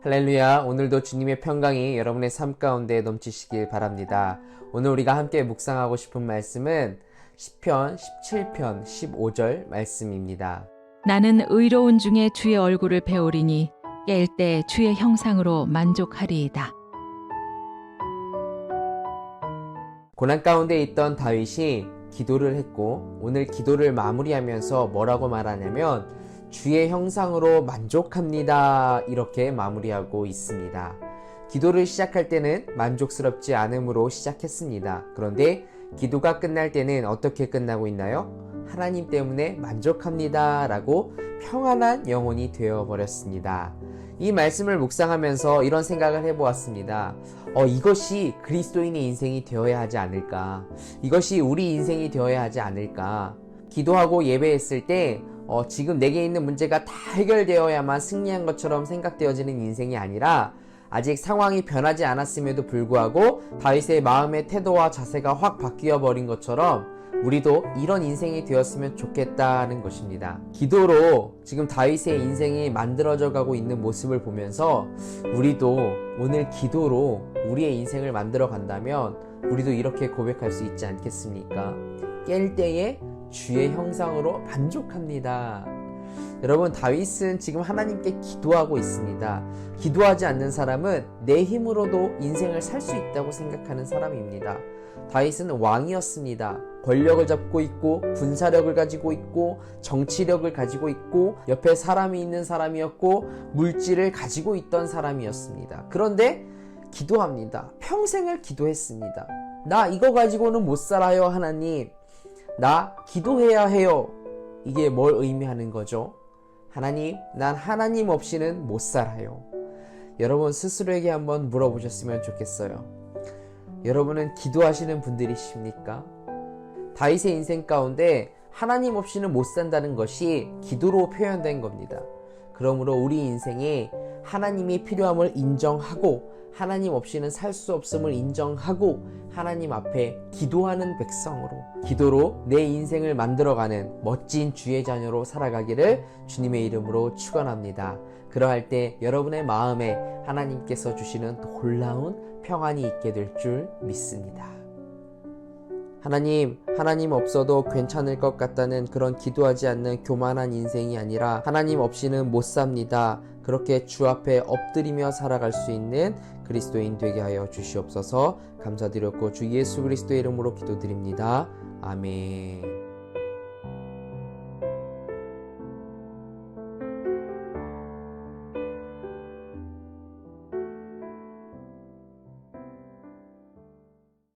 할렐루야. 오늘도 주님의 평강이 여러분의 삶 가운데 넘치시길 바랍니다. 오늘 우리가 함께 묵상하고 싶은 말씀은 10편 17편 15절 말씀입니다. 나는 의로운 중에 주의 얼굴을 배우리니 깰 때 주의 형상으로 만족하리이다. 고난 가운데 있던 다윗이 기도를 했고 오늘 기도를 마무리하면서 뭐라고 말하냐면 주의 형상으로 만족합니다. 이렇게 마무리하고 있습니다. 기도를 시작할 때는 만족스럽지 않음으로 시작했습니다. 그런데 기도가 끝날 때는 어떻게 끝나고 있나요? 하나님 때문에 만족합니다. 라고 평안한 영혼이 되어버렸습니다. 이 말씀을 묵상하면서 이런 생각을 해보았습니다. 어, 이것이 그리스도인의 인생이 되어야 하지 않을까. 이것이 우리 인생이 되어야 하지 않을까. 기도하고 예배했을 때, 어, 지금 내게 있는 문제가 다 해결되어야만 승리한 것처럼 생각되어지는 인생이 아니라, 아직 상황이 변하지 않았음에도 불구하고 다윗의 마음의 태도와 자세가 확 바뀌어 버린 것처럼 우리도 이런 인생이 되었으면 좋겠다는 것입니다. 기도로 지금 다윗의 인생이 만들어져 가고 있는 모습을 보면서 우리도 오늘 기도로 우리의 인생을 만들어 간다면 우리도 이렇게 고백할 수 있지 않겠습니까? 깰 때에 주의 형상으로 만족합니다. 여러분 다윗은 지금 하나님께 기도하고 있습니다. 기도하지 않는 사람은 내 힘으로도 인생을 살 수 있다고 생각하는 사람입니다. 다윗은 왕이었습니다. 권력을 잡고 있고 군사력을 가지고 있고 정치력을 가지고 있고 옆에 사람이 있는 사람이었고 물질을 가지고 있던 사람이었습니다. 그런데 기도합니다. 평생을 기도했습니다. 나 이거 가지고는 못 살아요, 하나님. 나 기도해야 해요. 이게 뭘 의미하는 거죠? 하나님, 난 하나님 없이는 못 살아요. 여러분 스스로에게 한번 물어보셨으면 좋겠어요. 여러분은 기도하시는 분들이십니까? 다윗의 인생 가운데 하나님 없이는 못 산다는 것이 기도로 표현된 겁니다. 그러므로 우리 인생에 하나님이 필요함을 인정하고 하나님 없이는 살 수 없음을 인정하고 하나님 앞에 기도하는 백성으로 기도로 내 인생을 만들어가는 멋진 주의 자녀로 살아가기를 주님의 이름으로 축원합니다. 그러할 때 여러분의 마음에 하나님께서 주시는 놀라운 평안이 있게 될 줄 믿습니다. 하나님, 하나님 없어도 괜찮을 것 같다는 그런 기도하지 않는 교만한 인생이 아니라 하나님 없이는 못 삽니다. 그렇게 주 앞에 엎드리며 살아갈 수 있는 그리스도인 되게 하여 주시옵소서 감사드렸고 주 예수 그리스도의 이름으로 기도드립니다. 아멘.